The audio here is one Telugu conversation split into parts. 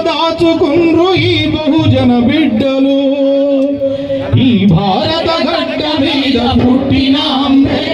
దాచుకుండ్రు ఈ బహుజన బిడ్డలు. ఈ భారత గడ్డ మీద పుట్టినాంబే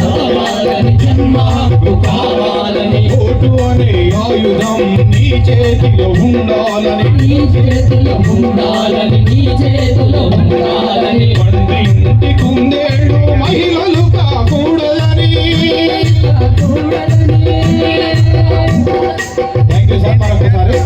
కావాలని కావాలని ఓటు అనే ఆయుధం నీ చేతిలో ఉండాలని నీ చేతిలో ఉండాలని నీ చేతిలో ఉండాలని. పండి ఇంటి మహిళలు కాకూడదని. థ్యాంక్ యూ సార్ మరొకసారి.